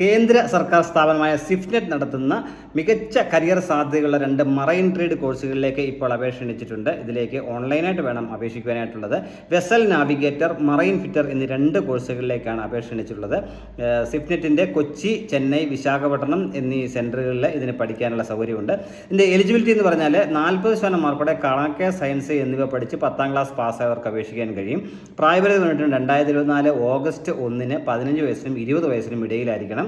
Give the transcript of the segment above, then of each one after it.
കേന്ദ്ര സർക്കാർ സ്ഥാപനമായ സിഫ്റ്റ്നെറ്റ് നടത്തുന്ന മികച്ച കരിയർ സാധ്യതയുള്ള രണ്ട് മറൈൻ ട്രേഡ് കോഴ്സുകളിലേക്ക് ഇപ്പോൾ അപേക്ഷ ക്ഷണിച്ചിട്ടുണ്ട് ഇതിലേക്ക് ഓൺലൈനായിട്ട് വേണം അപേക്ഷിക്കുവാനായിട്ടുള്ളത്. വെസൽ നാവിഗേറ്റർ മറൈൻ ഫിറ്റർ എന്നീ രണ്ട് കോഴ്സുകളിലേക്കാണ് അപേക്ഷ ക്ഷണിച്ചിട്ടുള്ളത് സിഫ്റ്റ്നെറ്റിന്റെ കൊച്ചി ചെന്നൈ വിശാഖപട്ടണം എന്നീ സെന്ററുകളിൽ ഇതിന് പഠിക്കാനുള്ള സൗകര്യമുണ്ട്. ഇതിന്റെ എലിജിബിലിറ്റി എന്ന് പറഞ്ഞാൽ നാൽപ്പത് ശതമാനം മാർക്കോടെ കണക്ക് സയൻസ് എന്നിവ പഠിച്ച് പത്താം ക്ലാസ് പാസ്സായവർക്ക് അപേക്ഷിക്കാൻ കഴിയും. പ്രായപരിധി പറഞ്ഞിട്ടുണ്ട് രണ്ടായിരത്തി ഇരുപത്തിനാല് ഓഗസ്റ്റ് ഒന്നിന് പതിനഞ്ച് വയസ്സിനും ഇരുപത് വയസ്സിനും ഇടയിലായിരിക്കണം.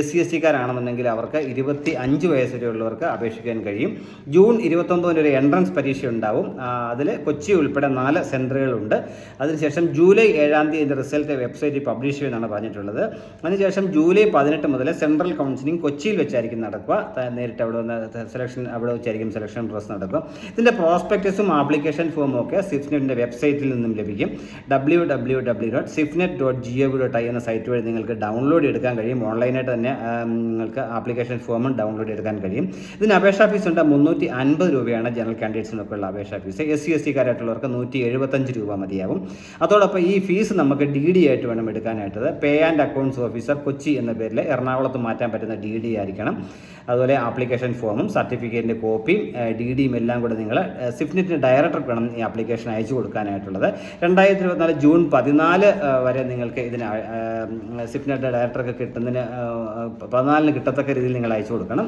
എസ് സി എസ് ടിക്കാരാണെന്നുണ്ടെങ്കിൽ അവർക്ക് ഇരുപത്തി അഞ്ച് വയസ്സ് വരെയുള്ളവർക്ക് അപേക്ഷിക്കാൻ കഴിയും. ജൂൺ ഇരുപത്തൊമ്പതിന് ഒരു എൻട്രൻസ് പരീക്ഷ ഉണ്ടാവും അതിൽ കൊച്ചി ഉൾപ്പെടെ നാല് സെന്ററുകളുണ്ട് അതിനുശേഷം ജൂലൈ ഏഴാം തീയതി ഇതിന്റെ റിസൾട്ട് വെബ്സൈറ്റിൽ പബ്ലിഷ് ചെയ്യുമെന്നാണ് പറഞ്ഞിട്ടുള്ളത്. അതിനുശേഷം ജൂലൈ പതിനെട്ട് മുതൽ സെൻട്രൽ കൗൺസിലിംഗ് കൊച്ചിയിൽ വെച്ചായിരിക്കും നടക്കുക. നേരിട്ട് അവിടെ വന്ന് സെലക്ഷൻ അവിടെ വെച്ചായിരിക്കും സെലക്ഷൻ പ്രോസസ് നടക്കും ഇതിന്റെ പ്രോസ്പെക്ടസും ആപ്ലിക്കേഷൻ ഫോമും ഒക്കെ സിഫ്നെറ്റിന്റെ വെബ്സൈറ്റിൽ നിന്നും ലഭിക്കും. W W W dot CIFNET dot G O dot I എന്ന സൈറ്റ് വഴി നിങ്ങൾക്ക് ഡൗൺലോഡ് എടുക്കാൻ കഴിയും. ഓൺലൈനായിട്ട് തന്നെ നിങ്ങൾക്ക് ആപ്ലിക്കേഷൻ ഫോമും ഡൗൺലോഡ് എടുക്കാൻ കഴിയും. ഇതിന് അപേക്ഷാ ഫീസ് ഉണ്ട് മുന്നൂറ്റി അൻപത് രൂപയാണ് ജനറൽ കാൻഡിഡേറ്റ്സിനൊക്കെ ഉള്ള അപേക്ഷാ ഫീസ് എസ് സി എസ് സിക്കാരായിട്ടുള്ളവർക്ക് നൂറ്റി എഴുപത്തഞ്ച് രൂപ മതിയാവും. അതോടൊപ്പം ഈ ഫീസ് നമുക്ക് ഡി ഡി ആയിട്ട് വേണം എടുക്കാനായിട്ട് pay and accounts officer Kochi എന്ന പേരിൽ എറണാകുളത്ത് മാറ്റാൻ പറ്റുന്ന ഡി ഡി ആയിരിക്കണം. അതുപോലെ ആപ്ലിക്കേഷൻ ഫോമും സർട്ടിഫിക്കറ്റിന്റെ കോപ്പിയും ഡി ഡിയും എല്ലാം കൂടെ നിങ്ങൾ സിഫ്നെറ്റിന് ഡയറക്ടർക്ക് വേണം ഈ ആപ്ലിക്കേഷൻ അയച്ചു കൊടുക്കാനായിട്ടുള്ളത്. രണ്ടായിരത്തി ഇരുപത്തിനാല് ജൂൺ പതിനാല് വരെ നിങ്ങൾക്ക് ഇതിന് സിഫ്നെറ്റ് ഡയറക്ടർക്ക് കിട്ടുന്നതിന് പതിനാലിന് കിട്ടത്തക്ക രീതിയിൽ നിങ്ങൾ അയച്ചു കൊടുക്കണം.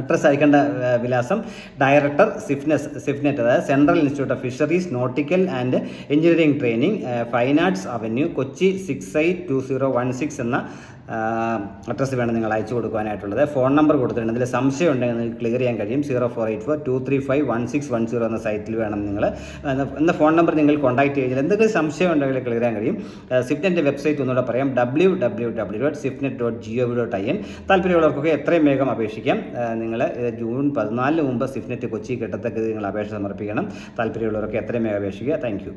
അഡ്രസ്സ് അയക്കേണ്ട വിലാസം ഡയറക്ടർ സിഫ്നെസ് സിഫ്നെറ്റ് അതായത് central institute of fisheries nautical and engineering training fine arts avenue Kochi six eight two zero one six എന്ന അഡ്രസ്സ് വേണം നിങ്ങൾ അയച്ചു കൊടുക്കാനായിട്ടുള്ളത് ഫോൺ നമ്പർ കൊടുത്തിട്ടുണ്ട്. ഇതിൽ സംശയം ഉണ്ടെങ്കിൽ നിങ്ങൾക്ക് ക്ലിയർ ചെയ്യാൻ കഴിയും. Zero four eight four two three five one six one zero എന്ന സൈറ്റിൽ വേണം നിങ്ങൾ എന്ന ഫോൺ നമ്പർ നിങ്ങൾ കോൺടാക്ട് ചെയ്താൽ എന്തെങ്കിലും സംശയം ഉണ്ടെങ്കിൽ ക്ലിയർ ചെയ്യാൻ കഴിയും. സിഫ്റ്റിന്റെ വെബ്സൈറ്റ് ഒന്നുകൂടെ പറയാം. W W W dot CIFT dot G O V dot I N താല്പര്യമുള്ളവർക്കൊക്കെ എത്രയും വേഗം അപേക്ഷിക്കാം. നിങ്ങൾ ജൂൺ പതിനാലിന് മുമ്പ് സിഫ്റ്റ് കൊച്ചി കിട്ടത്തക്ക നിങ്ങൾ അപേക്ഷ സമർപ്പിക്കണം. താല്പര്യമുള്ളവർക്ക് എത്രയും വേഗം അപേക്ഷിക്കുക. താങ്ക്